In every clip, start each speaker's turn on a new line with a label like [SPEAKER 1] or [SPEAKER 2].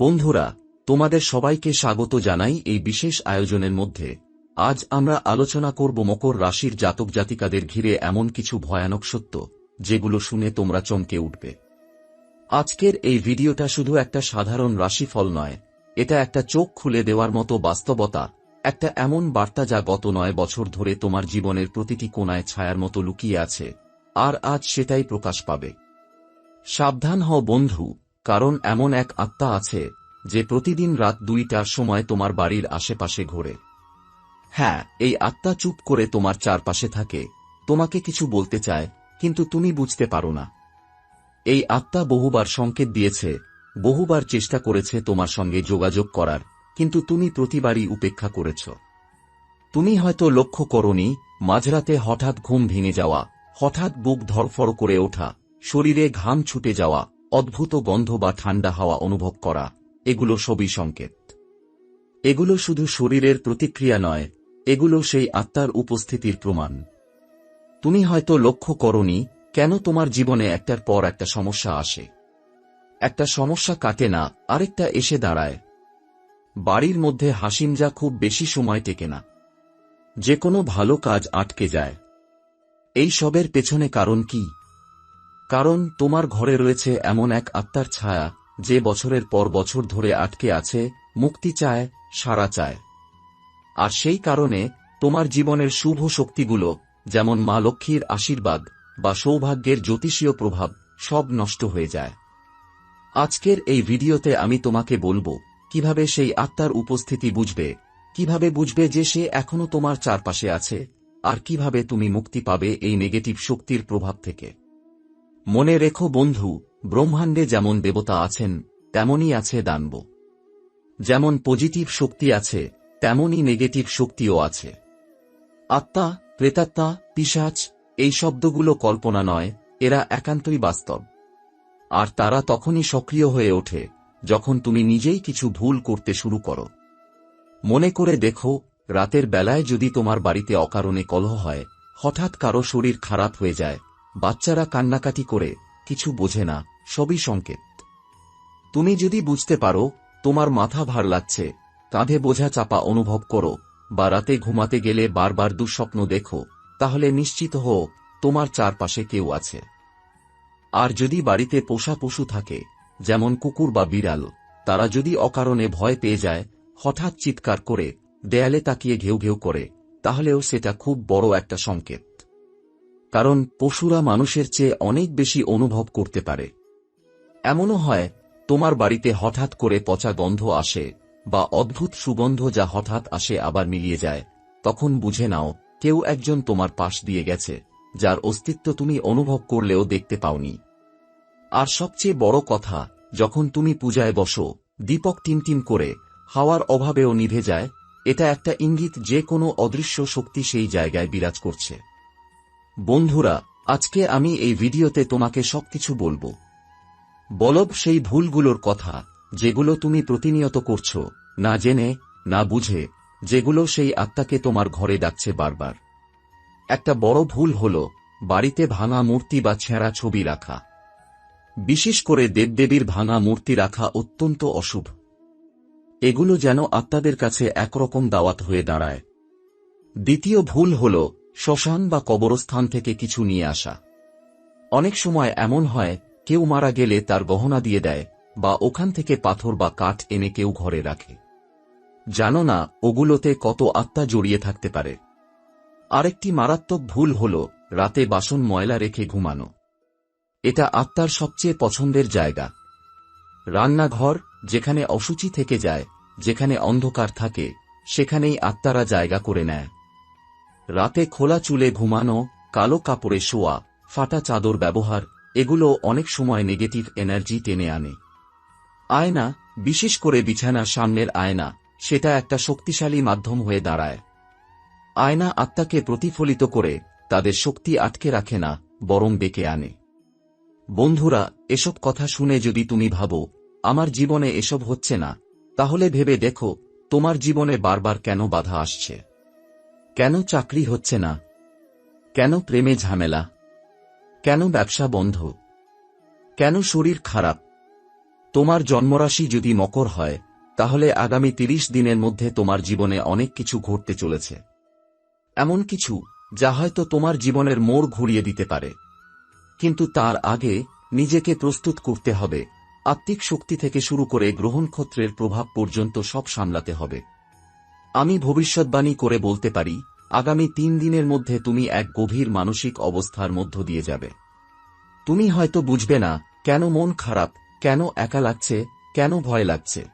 [SPEAKER 1] বন্ধুরা, তোমাদের সবাইকে স্বাগত জানাই এই বিশেষ আয়োজনের মধ্যে। আজ আমরা আলোচনা করব মকর রাশির জাতক জাতিকাদের ঘিরে এমন কিছু ভয়ানক সত্য, যেগুলো শুনে তোমরা চমকে উঠবে। আজকের এই ভিডিওটা শুধু একটা সাধারণ রাশিফল নয়, এটা একটা চোখ খুলে দেওয়ার মতো বাস্তবতা, একটা এমন বার্তা যা গত নয় বছর ধরে তোমার জীবনের প্রতিটি কোনায় ছায়ার মতো লুকিয়ে আছে, আর আজ সেটাই প্রকাশ পাবে। সাবধান হও বন্ধু কারণ এমন এক আত্মা আছে, যে প্রতিদিন রাত দুইটার সময় তোমার বাড়ির আশেপাশে ঘোরে। হ্যাঁ এই আত্মা চুপ করে তোমার চারপাশে থাকে, তোমাকে কিছু বলতে চায়, কিন্তু তুমি বুঝতে পারো না। এই আত্মা বহুবার সংকেত দিয়েছে, বহুবার চেষ্টা করেছে তোমার সঙ্গে যোগাযোগ করার, কিন্তু তুমি প্রতিবারই উপেক্ষা করেছ। তুমি হয়তো লক্ষ্য করনি, মাঝরাতে হঠাৎ ঘুম ভেঙে যাওয়া, হঠাৎ বুক ধরফর করে ওঠা, শরীরে ঘাম ছুটে যাওয়া অদ্ভুত গন্ধ বা ঠান্ডা হাওয়া অনুভব করা, এগুলো সবই সংকেত। এগুলো শুধু শরীরের প্রতিক্রিয়া নয়, এগুলো সেই আত্মার উপস্থিতির প্রমাণ। তুমি হয়তো লক্ষ্য করনি, কেন তোমার জীবনে একটার পর একটা সমস্যা আসে। একটা সমস্যা কাটে না, আরেকটা এসে দাঁড়ায়। বাড়ির মধ্যে হাসিমজা খুব বেশি সময় টেকে না। যে কোনো ভালো কাজ আটকে যায়। এই সবের পেছনে কারণ কি? কারণ তোমার ঘরে রয়েছে এমন এক আত্মার ছায়া, যে বছরের পর বছর ধরে আটকে আছে, মুক্তি চায় সারা চায়। আর সেই কারণে তোমার জীবনের শুভ শক্তিগুলো, যেমন মা লক্ষ্মীর আশীর্বাদ বা সৌভাগ্যের জ্যোতিষীয় প্রভাব, সব নষ্ট হয়ে যায়। আজকের এই ভিডিওতে আমি তোমাকে বলব, কীভাবে সেই আত্মার উপস্থিতি বুঝবে, কীভাবে বুঝবে যে সে এখনও তোমার চারপাশে আছে, আর কীভাবে তুমি মুক্তি পাবে এই নেগেটিভ শক্তির প্রভাব থেকে। মনে রেখো বন্ধু, ব্রহ্মাণ্ডে যেমন দেবতা আছেন, তেমনই আছে দানব। যেমন পজিটিভ শক্তি আছে, তেমনই নেগেটিভ শক্তিও আছে। আত্মা, প্রেতাত্মা পিসাচ এই শব্দগুলো কল্পনা নয়, এরা একান্তই বাস্তব। আর তারা তখনই সক্রিয় হয়ে ওঠে, যখন তুমি নিজেই কিছু ভুল করতে শুরু করো। মনে করে দেখো, রাতের বেলায় যদি তোমার বাড়িতে অকারণে কলহ হয়, হঠাৎ কারও শরীর খারাপ হয়ে যায় বাচ্চারা কান্নাকাটি করে, কিছু বোঝে না, সবই সংকেত। তুমি যদি বুঝতে পারো, তোমার মাথা ভার লাগছে, কাঁধে বোঝা চাপা অনুভব করো, বা রাতে ঘুমাতে গেলে বারবার দুঃস্বপ্ন দেখো, তাহলে নিশ্চিত হও, তোমার চারপাশে কেউ আছে। আর যদি বাড়িতে পোষা পশু থাকে, যেমন কুকুর বা বিড়াল, তারা যদি অকারণে ভয় পেয়ে যায়, হঠাৎ চিৎকার করে, দেয়ালে তাকিয়ে ঘেউ ঘেউ করে, তাহলেও সেটা খুব বড় একটা সংকেত। কারণ পশুরা মানুষের চেয়ে অনেক বেশি অনুভব করতে পারে। এমনও হয়, তোমার বাড়িতে হঠাৎ করে পচা গন্ধ আসে বা অদ্ভুত সুগন্ধ যা হঠাৎ আসে আবার মিলিয়ে যায়, তখন বুঝে নাও, কেউ একজন তোমার পাশ দিয়ে গেছে, যার অস্তিত্ব তুমি অনুভব করলেও দেখতে পাওনি। আর সবচেয়ে বড় কথা, যখন তুমি পূজায় বসো, দীপক টিমটিম করে, হাওয়ার অভাবেও নিভে যায়, এটা একটা ইঙ্গিত যে কোনো অদৃশ্য শক্তি সেই জায়গায় বিরাজ করছে। বন্ধুরা, আজকে আমি এই ভিডিওতে তোমাকে সবকিছু বলব। বলব সেই ভুলগুলোর কথা, যেগুলো তুমি প্রতিনিয়ত করছ, না জেনে, না বুঝে, যেগুলো সেই আত্মাকে তোমার ঘরে ডাকছে বারবার। একটা বড় ভুল হল, বাড়িতে ভাঙা মূর্তি বা ছেঁড়া ছবি রাখা। বিশেষ করে দেবদেবীর ভাঙা মূর্তি রাখা অত্যন্ত অশুভ। এগুলো যেন আত্মাদের কাছে একরকম দাওয়াত হয়ে দাঁড়ায়। দ্বিতীয় ভুল হল শ্মশান বা কবরস্থান থেকে কিছু নিয়ে আসা। অনেক সময় এমন হয়, কেউ মারা গেলে তার গহনা দিয়ে দেয়, বা ওখান থেকে পাথর বা কাঠ এনে কেউ ঘরে রাখে। জানো না, ওগুলোতে কত আত্মা জড়িয়ে থাকতে পারে। আরেকটি মারাত্মক ভুল হল, রাতে বাসন ময়লা রেখে ঘুমানো। এটা আত্মার সবচেয়ে পছন্দের জায়গা। রান্নাঘর, যেখানে অসুচি থেকে যায়, যেখানে অন্ধকার থাকে, সেখানেই আত্মারা জায়গা করে নেয়। রাতে খোলা চুলে ঘুমানো, কালো কাপড়ে শোয়া, ফাটা চাদর ব্যবহার, এগুলো অনেক সময় নেগেটিভ এনার্জি টেনে আনে। আয়না, বিশেষ করে বিছানার সামনের আয়না, সেটা একটা শক্তিশালী মাধ্যম হয়ে দাঁড়ায়। আয়না আত্মাকে প্রতিফলিত করে, তাদের শক্তি আটকে রাখে না, বরং ডেকে আনে। বন্ধুরা, এসব কথা শুনে যদি তুমি ভাবো, আমার জীবনে এসব হচ্ছে না, তাহলে ভেবে দেখো, তোমার জীবনে বারবার কেন বাধা আসছে। কেন চাকরি হচ্ছে না? কেন প্রেমে ঝামেলা? কেন ব্যবসা বন্ধ? কেন শরীর খারাপ? তোমার জন্মরাশি যদি মকর হয়, তাহলে আগামী তিরিশ দিনের মধ্যে তোমার জীবনে অনেক কিছু ঘটতে চলেছে। এমন কিছু, যা হয়তো তোমার জীবনের মোড় ঘুরিয়ে দিতে পারে। কিন্তু তার আগে নিজেকে প্রস্তুত করতে হবে। আত্মিক শক্তি থেকে শুরু করে গ্রহণক্ষত্রের প্রভাব পর্যন্ত সব সামলাতে হবে। আমি ভবিষ্যৎবাণী করে বলতে পারি, আগামী তিন দিনের মধ্যে তুমি এক গভীর মানসিক অবস্থার মধ্য দিয়ে যাবে। তুমি হয়তো বুঝবে না, কেন মন খারাপ, কেন একা লাগছে, কেন ভয় লাগছে।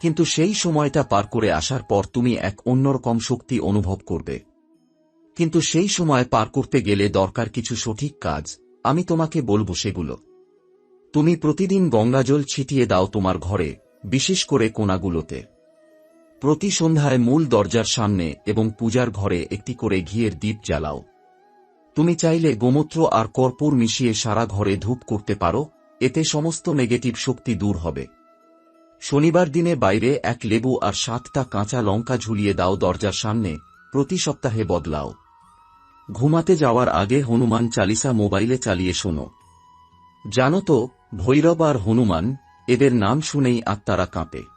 [SPEAKER 1] কিন্তু সেই সময়টা পার করে আসার পর তুমি এক অন্যরকম শক্তি অনুভব করবে। কিন্তু সেই সময় পার করতে গেলে দরকার কিছু সঠিক কাজ, আমি তোমাকে বলব সেগুলো। তুমি প্রতিদিন গঙ্গাজল ছিটিয়ে দাও তোমার ঘরে, বিশেষ করে কোনাগুলোতে। প্রতি সন্ধ্যায় মূল দরজার সামনে এবং পূজার ঘরে একটি করে ঘিয়ের দ্বীপ জ্বালাও। তুমি চাইলে গোমূত্র আর কর্পূর মিশিয়ে সারা ঘরে ধূপ করতে পারো, এতে সমস্ত নেগেটিভ শক্তি দূর হবে। শনিবার দিনে বাইরে এক লেবু আর সাতটা কাঁচা লঙ্কা ঝুলিয়ে দাও দরজার সামনে, প্রতি সপ্তাহে বদলাও। ঘুমাতে যাওয়ার আগে হনুমান চালিসা মোবাইলে চালিয়ে শোনো। জানো তো, ভৈরব আর হনুমান, এদের নাম শুনেই আত্মারা কাঁপে।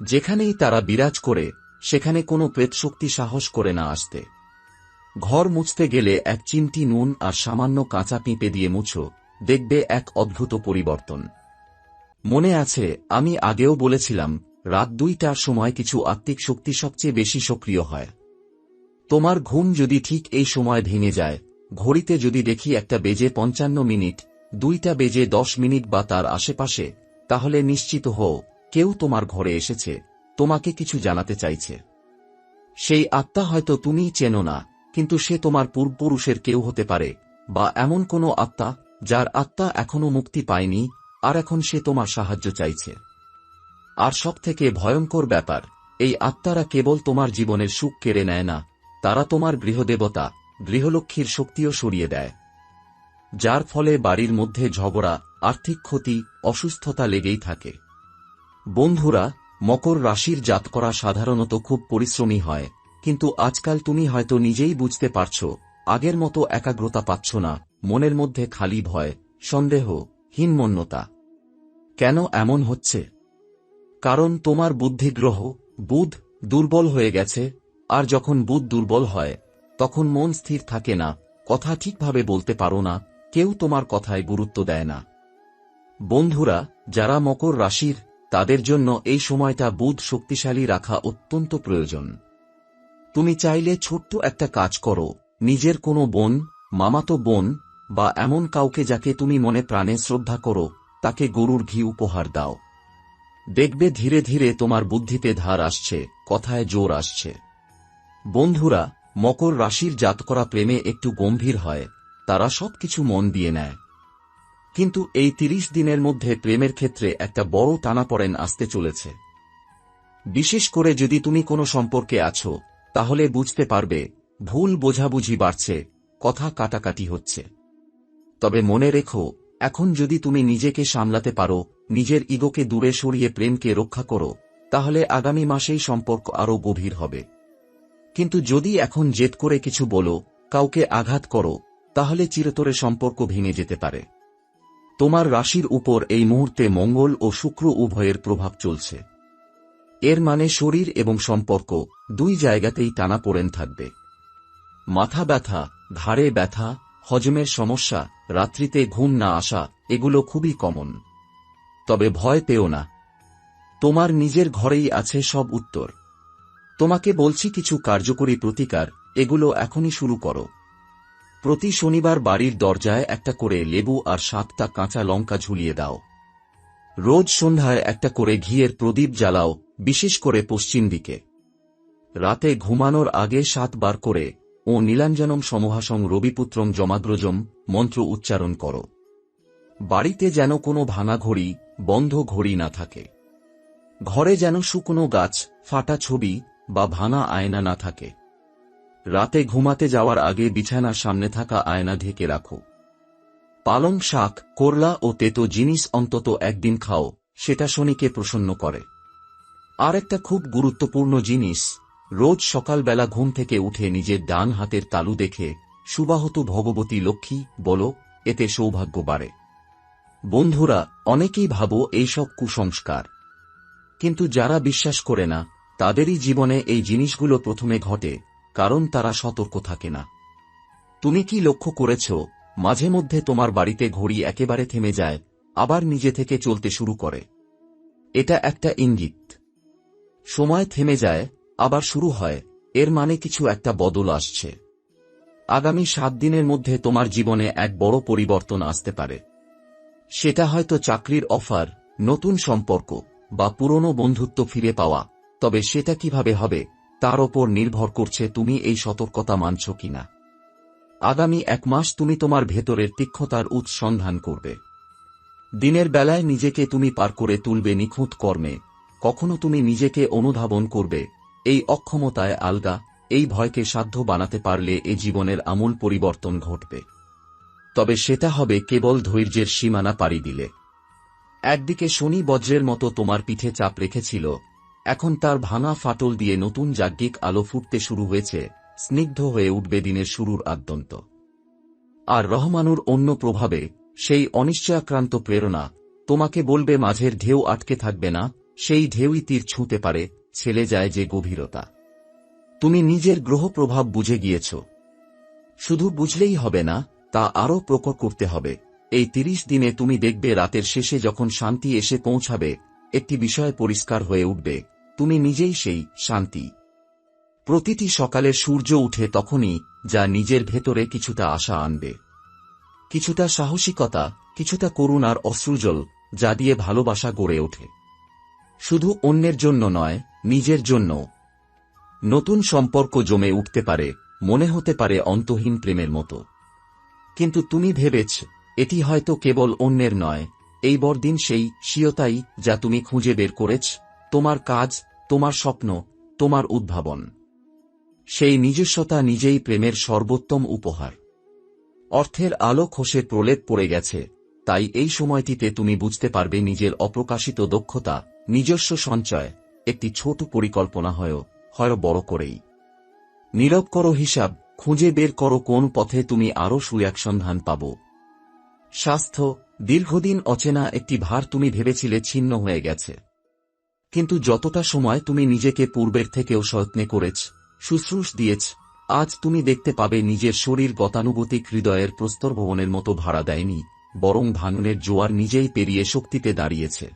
[SPEAKER 1] যেখানেই তারা বিরাজ করে, সেখানে কোনো প্রেতশক্তি সাহস করে না আসতে। ঘর মুছতে গেলে এক চিমটি নুন আর সামান্য কাঁচা পিঁপে দিয়ে মুছো, দেখবে এক অদ্ভুত পরিবর্তন। মনে আছে, আমি আগেও বলেছিলাম, রাত দুইটার সময় কিছু আত্মিক শক্তি সবচেয়ে বেশি সক্রিয় হয়। তোমার ঘুম যদি ঠিক এই সময় ভেঙে যায়, ঘড়িতে যদি দেখি একটা বেজে পঞ্চান্ন মিনিট, দুইটা বেজে দশ মিনিট বা তার আশেপাশে, তাহলে নিশ্চিত হও কেউ তোমার ঘরে এসেছে, তোমাকে কিছু জানাতে চাইছে। সেই আত্মা হয়তো তুমিই চেনো না, কিন্তু সে তোমার পূর্বপুরুষের কেউ হতে পারে, বা এমন কোনো আত্মা যার আত্মা এখনও মুক্তি পায়নি, আর এখন সে তোমার সাহায্য চাইছে। আর সব থেকে ভয়ঙ্কর ব্যাপার, এই আত্মারা কেবল তোমার জীবনের সুখ কেড়ে নেয় না, তারা তোমার গৃহদেবতা, গৃহলক্ষ্মীর শক্তিও সরিয়ে দেয়। যার ফলে বাড়ির মধ্যে ঝগড়া, আর্থিক ক্ষতি, অসুস্থতা লেগেই থাকে। বন্ধুরা, মকর রাশির জাত করা সাধারণত খুব পরিশ্রমী হয়। কিন্তু আজকাল তুমি হয়তো নিজেই বুঝতে পারছ, আগের মতো একাগ্রতা পাচ্ছ না, মনের মধ্যে খালি ভয়, সন্দেহ, হীনমন্যতা। কেন এমন হচ্ছে? কারণ তোমার বুদ্ধিগ্রহ বুধ, দুর্বল হয়ে গেছে, আর যখন বুধ দুর্বল হয়, তখন মন স্থির থাকে না, কথা ঠিকভাবে বলতে পারো না, কেউ তোমার কথায় গুরুত্ব দেয় না। বন্ধুরা, যারা মকর রাশির তাদের জন্য এই সময়টা বুধ শক্তিশালী রাখা অত্যন্ত প্রয়োজন। তুমি চাইলে ছোট্ট একটা কাজ করো, নিজের কোনো বোন, মামাতো বোন, বা এমন কাউকে যাকে তুমি মনে প্রাণে শ্রদ্ধা করো, তাকে গরুর ঘি উপহার দাও। দেখবে ধীরে ধীরে তোমার বুদ্ধিতে ধার আসছে, কথায় জোর আসছে। বন্ধুরা, মকর রাশির জাত করা প্রেমে একটু গম্ভীর হয়, তারা সবকিছু মন দিয়ে নেয়। কিন্তু এই তিরিশ দিনের মধ্যে প্রেমের ক্ষেত্রে একটা বড় টানাপড়েন আসতে চলেছে। বিশেষ করে যদি তুমি কোনো সম্পর্কে আছো, তাহলে বুঝতে পারবে, ভুল বোঝাবুঝি বাড়ছে, কথা কাটাকাটি হচ্ছে। তবে মনে রেখো, এখন যদি তুমি নিজেকে সামলাতে পারো, নিজের ইগোকে দূরে সরিয়ে প্রেমকে রক্ষা করো, তাহলে আগামী মাসেই সম্পর্ক আরও গভীর হবে। কিন্তু যদি এখন জেদ করে কিছু বলো, কাউকে আঘাত করো, তাহলে চিরতরে সম্পর্ক ভেঙে যেতে পারে। তোমার রাশির উপর এই মুহূর্তে মঙ্গল ও শুক্র উভয়ের প্রভাব চলছে। এর মানে শরীর এবং সম্পর্ক দুই জায়গাতেই টানা পড়েন থাকবে। মাথা ব্যথা, ঘাড়ে ব্যথা, হজমের সমস্যা, রাত্রিতে ঘুম না আসা, এগুলো খুবই কমন। তবে ভয় পেও না। তোমার নিজের ঘরেই আছে সব উত্তর। তোমাকে বলছি কিছু কার্যকরী প্রতিকার, এগুলো এখনই শুরু করো। প্রতি শনিবার বাড়ির দরজায় একটা করে লেবু আর সাতটা কাঁচা লঙ্কা ঝুলিয়ে দাও। রোজ সন্ধ্যায় একটা করে ঘিয়ের প্রদীপ জ্বালাও, বিশেষ করে পশ্চিম দিকে। রাতে ঘুমানোর আগে সাতবার করে, ও নীলাঞ্জনম সমহাসং রবিপুত্রম জমাদ্রজম, মন্ত্র উচ্চারণ করো। বাড়িতে যেন কোনো ভাঙা ঘড়ি বন্ধ ঘড়ি না থাকে। ঘরে যেন শুকনো গাছ, ফাটা ছবি বা ভাঙা আয়না না থাকে। রাতে ঘুমাতে যাওয়ার আগে বিছানার সামনে থাকা আয়না ঢেকে রাখো। পালং শাক, করলা ও তেতো জিনিস অন্তত একদিন খাও, সেটা শনিকে প্রসন্ন করে। আর একটা খুব গুরুত্বপূর্ণ জিনিস, রোজ সকালবেলা ঘুম থেকে উঠে নিজের ডান হাতের তালু দেখে, সুবাহত ভগবতী লক্ষ্মী, বলো, এতে সৌভাগ্য বাড়ে। বন্ধুরা, অনেকেই ভাবো এইসব কুসংস্কার। কিন্তু যারা বিশ্বাস করে না, তাদেরই জীবনে এই জিনিসগুলো প্রথমে ঘটে। কারণ তারা সতর্ক থাকে না। তুমি কি লক্ষ্য করেছ, মাঝে মধ্যে তোমার বাড়িতে ঘড়ি একেবারে থেমে যায়, আবার নিজে থেকে চলতে শুরু করে। এটা একটা ইঙ্গিত। সময় থেমে যায়, আবার শুরু হয়, এর মানে কিছু একটা বদল আসছে। আগামী সাত দিনের মধ্যে তোমার জীবনে এক বড় পরিবর্তন আসতে পারে। সেটা হয়তো চাকরির অফার, নতুন সম্পর্ক, বা পুরনো বন্ধুত্ব ফিরে পাওয়া, তবে সেটা কীভাবে হবে তার ওপর নির্ভর করছে তুমি এই সতর্কতা মানছ কিনা। আগামী এক মাস তুমি তোমার ভেতরের তীক্ষ্ণতার উৎসন্ধান করবে। দিনের বেলায় নিজেকে তুমি পার করে তুলবে নিখুঁত কর্মে। কখনো তুমি নিজেকে অনুধাবন করবে, এই অক্ষমতায় আলগা, এই ভয়কে সাধ্য বানাতে পারলে এ জীবনের আমূল পরিবর্তন ঘটবে। তবে সেটা হবে কেবল ধৈর্যের সীমানা পাড়ি দিলে। একদিকে শনি বজ্রের মতো তোমার পিঠে চাপ রেখেছিল এখন তার ভাঙা ফাটল দিয়ে নতুন যাজ্ঞিক আলো ফুটতে শুরু হয়েছে, স্নিগ্ধ হয়ে উঠবে দিনের শুরুর আদ্যন্ত। আর রহমানুর অন্য প্রভাবে, সেই অনিশ্চয়াক্রান্ত প্রেরণা, তোমাকে বলবে মাঝের ঢেউ আটকে থাকবে না, সেই ঢেউই তীর ছুঁতে পারে, ছেলে যায় যে গভীরতা। তুমি নিজের গ্রহ প্রভাব বুঝে গিয়েছ। শুধু বুঝলেই হবে না, তা আরও প্রকট করতে হবে। এই তিরিশ দিনে তুমি দেখবে রাতের শেষে যখন শান্তি এসে পৌঁছাবে, একটি বিষয় পরিষ্কার হয়ে উঠবে। তুমি নিজেই সেই শান্তি। প্রতিটি সকালে সূর্য উঠে তখনই যা নিজের ভেতরে কিছুটা আশা আনবে। কিছুটা সাহসিকতা, কিছুটা করুণার অশ্রুজল যা দিয়ে ভালোবাসা গড়ে ওঠে। শুধু অন্যের জন্য নয়, নিজের জন্য। নতুন সম্পর্ক জমে উঠতে পারে, মনে হতে পারে অন্তহীন প্রেমের মতো। কিন্তু তুমি ভেবেছ, এটি হয়তো কেবল অন্যের নয়, এই বড়দিন সেই স্বীয়তাই যা তুমি খুঁজে বের করেছ তোমার কাজ, তোমার স্বপ্ন, তোমার উদ্ভাবন। সেই নিজস্বতা নিজেই প্রেমের সর্বোত্তম উপহার। অর্থের আলো খসে প্রলেপ পড়ে গেছে, তাই এই সময়টিতে তুমি বুঝতে পারবে নিজের অপ্রকাশিত দক্ষতা, নিজস্ব সঞ্চয়, একটি ছোট পরিকল্পনা হয় হয় বড় করেই। নীরব করো হিসাব, খুঁজে বের করো কোন পথে তুমি আরও সুয়াক সন্ধান পাব। স্বাস্থ্য, দীর্ঘদিন অচেনা একটি ভার তুমি ভেবেছিলে ছিন্ন হয়ে গেছে। কিন্তু যতটা সময় তুমি নিজেকে পূর্বের থেকেও সয়ত্নে করেছ, শুশ্রূষ দিয়েছ, আজ তুমি দেখতে পাবে নিজের শরীর গতানুগতিক হৃদয়ের প্রস্তর ভবনের মতো ভাড়া দেয়নি, বরং ভাঙনের জোয়ার নিজেই পেরিয়ে শক্তিতে দাঁড়িয়েছে।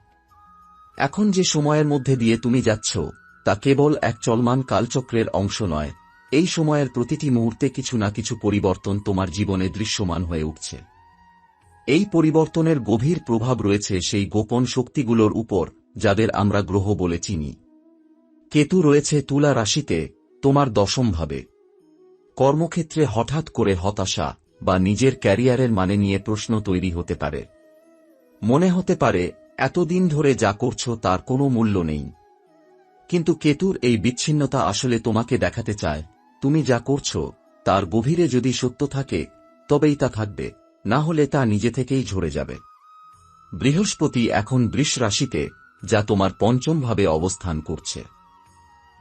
[SPEAKER 1] এখন যে সময়ের মধ্যে দিয়ে তুমি যাচ্ছ, তা কেবল এক চলমান কালচক্রের অংশ নয়, এই সময়ের প্রতিটি মুহূর্তে কিছু না কিছু পরিবর্তন তোমার জীবনে দৃশ্যমান হয়ে উঠছে। এই পরিবর্তনের গভীর প্রভাব রয়েছে সেই গোপন শক্তিগুলোর উপর যাদের আমরা গ্রহ বলে চিনি। কেতু রয়েছে তুলা রাশিতে, তোমার দশমভাবে কর্মক্ষেত্রে হঠাৎ করে হতাশা বা নিজের ক্যারিয়ারের মানে নিয়ে প্রশ্ন তৈরি হতে পারে। মনে হতে পারে, এতদিন ধরে যা করছ তার কোনো মূল্য নেই। কিন্তু কেতুর এই বিচ্ছিন্নতা আসলে তোমাকে দেখাতে চায়, তুমি যা করছ, তার গভীরে যদি সত্য থাকে, তবেই তা থাকবে, না হলে তা নিজে থেকেই ঝরে যাবে। বৃহস্পতি এখন বৃষ রাশিতে যা তোমার পঞ্চমভাবে অবস্থান করছে।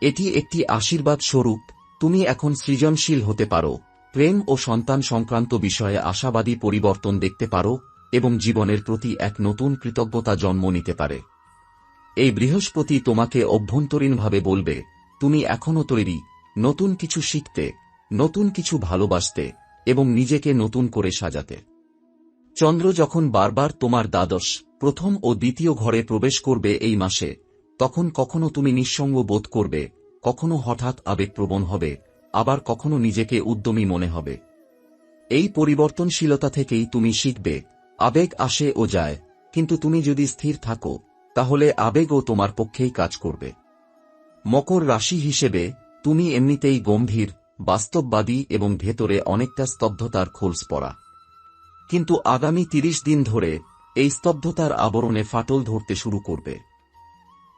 [SPEAKER 1] এটি একটি আশীর্বাদ স্বরূপ, তুমি এখন সৃজনশীল হতে পারো, প্রেম ও সন্তান সংক্রান্ত বিষয়ে আশাবাদী পরিবর্তন দেখতে পারো, এবং জীবনের প্রতি এক নতুন কৃতজ্ঞতা জন্ম নিতে পারে। এই বৃহস্পতি তোমাকে অভ্যন্তরীণভাবে বলবে, তুমি এখনও তৈরি, নতুন কিছু শিখতে, নতুন কিছু ভালোবাসতে, এবং নিজেকে নতুন করে সাজাতে। চন্দ্র যখন বারবার তোমার দ্বাদশ, প্রথম ও দ্বিতীয় ঘরে প্রবেশ করবে এই মাসে, তখন কখনো তুমি নিঃসঙ্গ বোধ করবে, কখনো হঠাৎ আবেগপ্রবণ হবে, আবার কখনো নিজেকে উদ্যমী মনে হবে। এই পরিবর্তনশীলতা থেকেই তুমি শিখবে, আবেগ আসে ও যায়, কিন্তু তুমি যদি স্থির থাকো, তাহলে আবেগও তোমার পক্ষেই কাজ করবে। মকর রাশি হিসেবে, তুমি এমনিতেই গম্ভীর, বাস্তববাদী এবং ভেতরে অনেকটা স্তব্ধতার খোলস পড়া কিন্তু আগামী তিরিশ দিন ধরে এই স্তব্ধতার আবরণে ফাটল ধরতে শুরু করবে।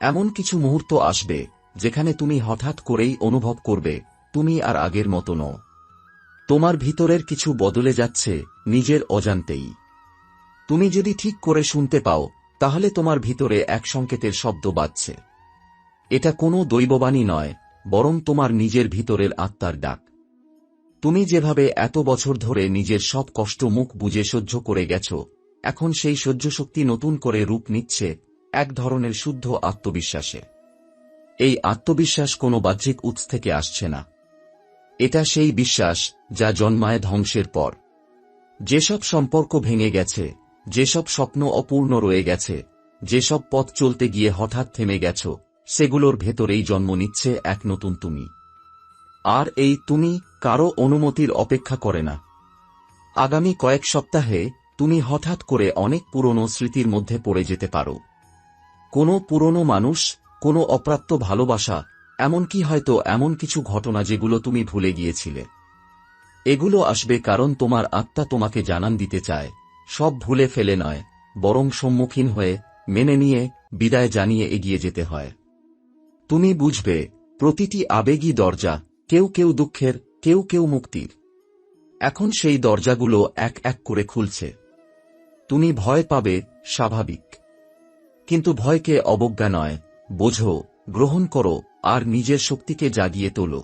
[SPEAKER 1] এমন কিছু মুহূর্ত আসবে যেখানে তুমি হঠাৎ করেই অনুভব করবে, তুমি আর আগের মতো নও। তোমার ভিতরের কিছু বদলে যাচ্ছে নিজের অজান্তেই। তুমি যদি ঠিক করে শুনতে পাও, তাহলে তোমার ভিতরে এক সংকেতের শব্দ বাজছে। এটা কোনো দৈববাণী নয়, বরং তোমার নিজের ভিতরের আত্মার ডাক। তুমি যেভাবে এত বছর ধরে নিজের সব কষ্ট মুখ বুঝে সহ্য করে গেছ, এখন সেই সহ্যশক্তি নতুন করে রূপ নিচ্ছে এক ধরনের শুদ্ধ আত্মবিশ্বাসে। এই আত্মবিশ্বাস কোনো বাহ্যিক উৎস থেকে আসছে না। এটা সেই বিশ্বাস যা জন্মায় ধ্বংসের পর। যেসব সম্পর্ক ভেঙে গেছে, যেসব স্বপ্ন অপূর্ণ রয়ে গেছে, যেসব পথ চলতে গিয়ে হঠাৎ থেমে গেছ, সেগুলোর ভেতরেই জন্ম নিচ্ছে এক নতুন তুমি। আর এই তুমি কারও অনুমতির অপেক্ষা করে না। আগামী কয়েক সপ্তাহে তুমি হঠাৎ করে অনেক পুরনো স্মৃতির মধ্যে পড়ে যেতে পারো। কোনো পুরনো মানুষ, কোনো অপ্রাপ্ত ভালোবাসা, এমনকি হয়তো এমন কিছু ঘটনা যেগুলো তুমি ভুলে গিয়েছিলে। এগুলো আসবে কারণ তোমার আত্মা তোমাকে জানান দিতে চায়। সব ভুলে ফেলে নয়, বরং সম্মুখীন হয়ে, মেনে নিয়ে, বিদায় জানিয়ে এগিয়ে যেতে হয়। তুমি বুঝবে, প্রতিটি আবেগী দরজা কেউ কেউ দুঃখের, কেউ কেউ মুক্তির। এখন সেই দরজাগুলো এক এক করে খুলছে। তুমি ভয় পাবে, স্বাভাবিক। কিন্তু ভয়কে অবজ্ঞা নয়, বোঝো, গ্রহণ করো, আর নিজের শক্তিকে জাগিয়ে তোলো।